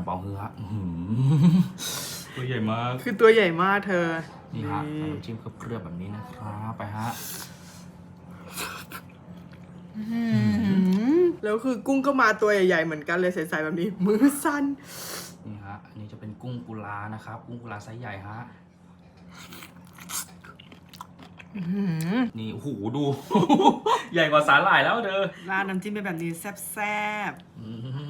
อยเป๋าฮือฮะอื้อหือตัวใหญ่มาก คือตัวใหญ่มากเธอ นี่ฮะน้ำจิ้มเคลือบๆแบบนี้นะครับไปฮะอืมแล้วคือกุ้งก็มาตัวใหญ่ๆเหมือนกันเลยใสๆแบบนี้ มือสั้น นี่ฮะ อันนี้จะเป็นกุ้งกุลานะครับ กุ้งกุลาไซส์ใหญ่ฮะอื้อหือนี่โอ้โหดู ใหญ่กว่าสาหร่ายแล้วเด้อราดน้ำจิ้มเป็นแบบนี้แซ่บอื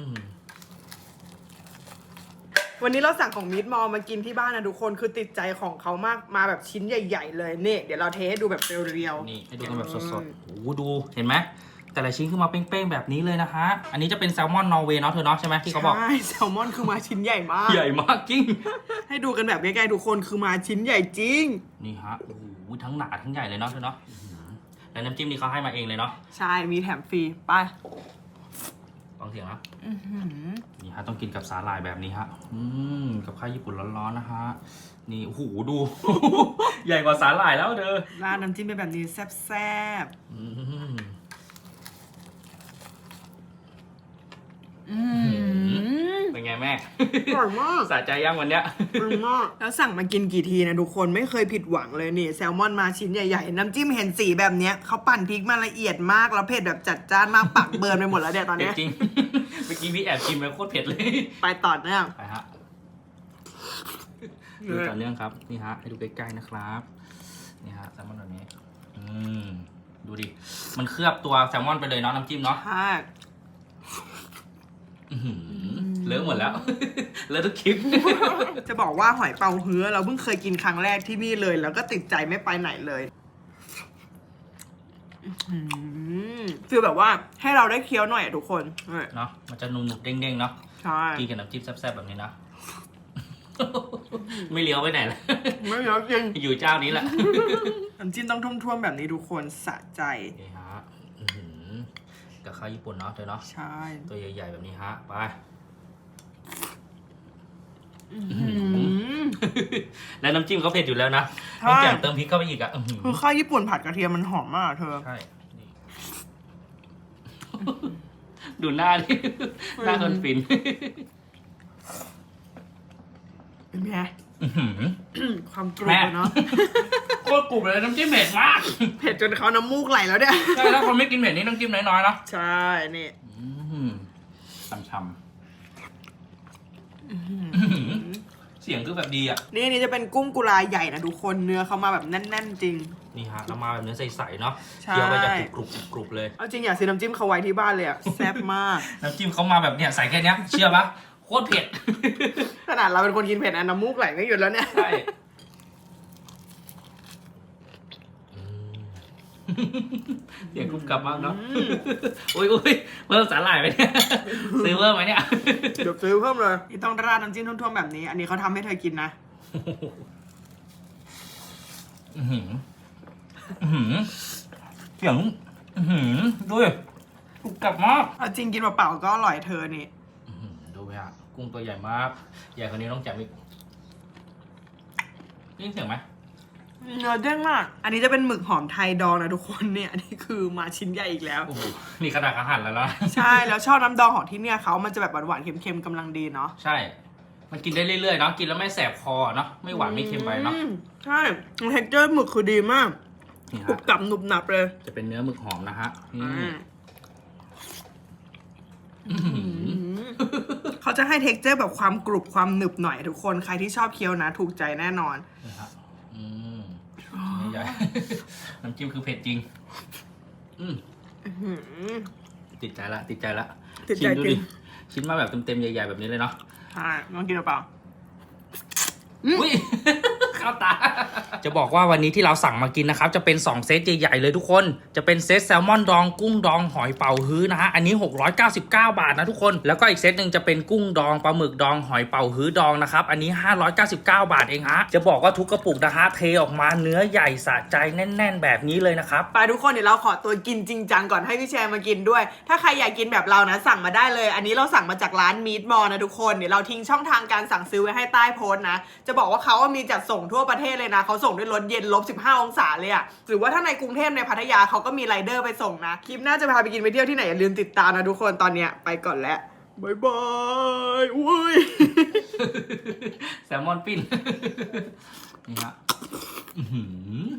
มๆ วันนี้เราสั่งของมิตรมอลมากินที่บ้านนะทุกคนคือติดใจของเขามากมาแบบชิ้นใหญ่ ๆ เลยนี่เดี๋ยวเราเทให้ดูแบบเรียวๆนี่ให้ดูกันแบบสดๆโอ้โหดูเห็นไหมแต่ละชิ้นคือมาเป้งๆแบบนี้เลยนะคะ อันนี้จะเป็นแซลมอนนอร์เวย์เนาะเธอเนาะใช่ไหมที่เขาบอก ใช่แซลมอนคือมาชิ้นใหญ่มาก ใหญ่มากจริง ให้ดูกันแบบใกล้ๆทุกคนคือมาชิ้นใหญ่จริง นี่ฮะ โอ้โหทั้งหนาทั้งใหญ่เลยเนาะเธอเนาะอื้อหือแล้วน้ำจิ้มนี่เขาให้มาเองเลยเนาะ ใช่ มีแถมฟรี ไปฟัง เสียงนะอื้อหือนี่ฮะต้องกินกับสาหร่ายแบบนี้ฮะอืมกับข้าวญี่ปุ่นร้อนๆนะฮะนี่โอ้โหดู ใหญ่กว่าสาหร่ายแล้วเด้อ ราดน้ำจิ้มเป็นแบบนี้แซ่บอืม อืมเป็นไงแม่อร่อยมากสะใจยังวันเนี้ย อร่อยมากแล้วสั่งมากินกี่ทีนะทุกคนไม่เคยผิดหวังเลยนี่แซลมอนมาชิ้นใหญ่ๆ น้ำจิ้มเห็นสีแบบเนี้ยเขาปั่นพริกมาละเอียดมาก แล้วเผ็ดแบบจัดจ้านมากปากเบิร์นไปหมดแล้วเนี่ยตอนเผ็ดเนี้ยจริง เมื่อกี้พี่แอบชิมไปโคตรเผ็ดเลย ไปต่อเนื่อง ไปฮะดูต่อเนื่องครับ นี่ฮะ ให้ดูใกล้ๆนะครับ นี่ฮะแซลมอนแบบนี้ อืม ดูดิ มันเคลือบตัวแซลมอนไปเลยเนาะน้ำจิ้มเนาะ ใช่อื้อหือ เลอะหมดแล้ว เลอะทุกคลิป จะบอกว่าหอยเป๋าเฮื้อ เราเพิ่งเคยกินครั้งแรกที่นี่เลย แล้วก็ติดใจไม่ไปไหนเลยฟีลแบบว่าให้เราได้เคี้ยวหน่อยอะทุกคนนี่เนาะมันจะนุ่มๆเด้งๆเนาะใช่กินกับน้ำจิ้มแซ่บๆแบบนี้นะไม่เลี้ยวไปไหนละไม่เยอะจริงอยู่เจ้านี้แหละน้ำจิ้มต้องท่วมๆแบบนี้ทุกคนสะใจนี่ฮะอื้อหือ กับข้าวญี่ปุ่นเนาะเธอเนาะใช่ตัวใหญ่ๆแบบนี้ฮะไปอืมแล้วน้ำจิ้มเขาเผ็ดอยู่แล้วนะใช่ต้องแกมเติมพริกเข้าไปอีกอะอื้อหือคือข้าวญี่ปุ่นผัดกระเทียมมันหอมมากเธอใช่นี่ดูหน้าดิหน้าคนฟินเป็นไงอื้อหือความกรุบแม่อะเนาะ โคตรกรุบเลยน้ำจิ้มเผ็ดมากเผ็ดจนเขาน้ำมูกไหลแล้วเนี่ย ใช่ถ้าคนไม่กินเผ็ดนี่น้ำจิ้มน้อยๆเนาะใช่ นี่อืมช่ำๆเสียงคือแบบดีอะ นี่นี่จะเป็นกุ้งกุลาใหญ่นะทุกคนเนื้อเขามาแบบแน่นๆจริง นี่ฮะเรามาแบบเนื้อใสๆเนาะใช่ เคี้ยวไปจะกรุบๆกรุบๆเลย เอาจริงอยากซื้อน้ำจิ้มเขาไว้ที่บ้านเลยอะแซ่บมาก น้ำจิ้มเขามาแบบเนี้ยใส่แค่เนี้ย เชื่อปะโคตรเผ็ด ขนาดเราเป็นคนกินเผ็ดนะน้ำมูกไหลไม่หยุดแล้วเนี่ย ใช่ เสียงกรุบกรับมากเนาะอุ้ยอุ้ยเพิ่มสาหร่ายไปเนี่ยซื้อเพิ่มไหมเนี่ย เดี๋ยวซื้อเพิ่มเลยนี่ต้องราดน้ำจิ้มท่วมๆแบบนี้ อันนี้เขาทำให้เธอกินนะ อื้อหืออื้อหือเสียงอื้อหือดูดิกรุบกรับมาก เอาจริงกินเปล่าๆก็อร่อยเธอนี่ อื้อหือดูไปฮะกุ้งตัวใหญ่มาก ใหญ่กว่านี้ต้องจับอีกได้ยินเสียงไหม เนื้อเด้งมาก อันนี้จะเป็นหมึกหอมไทยดองนะทุกคนเนี่ย อันนี้คือมาชิ้นใหญ่อีกแล้ว โอ้โหนี่ขนาดอาหารแล้วนะใช่ แล้วชอบน้ำดองของที่เนี่ยเขามันจะแบบหวานๆ เค็มๆกำลังดีเนาะ ใช่ มันกินได้เรื่อยๆเนาะ กินแล้วไม่แสบคอเนาะ ไม่หวานไม่เค็มไปเนาะ อืมใช่เท็กเจอร์หมึกคือดีมากนี่กรุฮะบกรับหนุบหนับเลย จะเป็นเนื้อหมึกหอมนะฮะนี่อ่าอื้อหือเขาจะให้เท็กเจอร์แบบความกรุบความหนึบหน่อยทุกคน ใครที่ชอบเคี้ยวนะ ถูกใจแน่นอนนี่ฮะอืมใหญ่ๆ น้ำจิ้มคือเผ็ดจริง อืมอื้อหือ ติดใจละ ติดใจละติดใจชิ้นดูจริดิง ชิ้นมาแบบเต็มๆใหญ่ๆแบบนี้เลยเนาะ ใช่ลองกินเปล่า อุ้ยเข้าตา จะบอกว่าวันนี้ที่เราสั่งมากินนะครับ จะเป็น 2 เซตใหญ่ๆเลยทุกคน จะเป็นเซตแซลมอนดองกุ้งดองหอยเป๋าฮื้อนะฮะ อันนี้ 699 บาทนะทุกคน แล้วก็อีกเซตหนึ่งจะเป็นกุ้งดองปลาหมึกดองหอยเป๋าฮื้อดองนะครับ อันนี้ 599 บาทเองฮะ จะบอกว่าทุกกระปุกนะฮะเทออกมาเนื้อใหญ่สะใจแน่น ๆ แบบนี้เลยนะครับ ไปทุกคนเดี๋ยวเราขอตัวกินจริงจังก่อนให้พี่แชร์มากินด้วย ถ้าใครอยากกินแบบเรานะสั่งมาได้เลย อันนี้เราสั่งมาจากร้านมีดมอลนะทุกคน เดี๋ยวเราทิ้งช่องทางการสั่งซื้อไว้ให้ใต้โพสต์นะ จะบอกว่าเขามีจัดส่งทั่วประเทศเลยนะเขาส่งด้วยรถเย็นลบ 15 องศาเลยอะหรือว่าถ้าในกรุงเทพในพัทยาเขาก็มีไรเดอร์ไปส่งนะ คลิปหน้าจะพาไปกินไปเที่ยวที่ไหนอย่าลืมติดตามนะทุกคนตอนเนี้ยไปก่อนแล้วบายบายอุ้ย แซลมอนปิ้น นี่ฮะอื้อหือ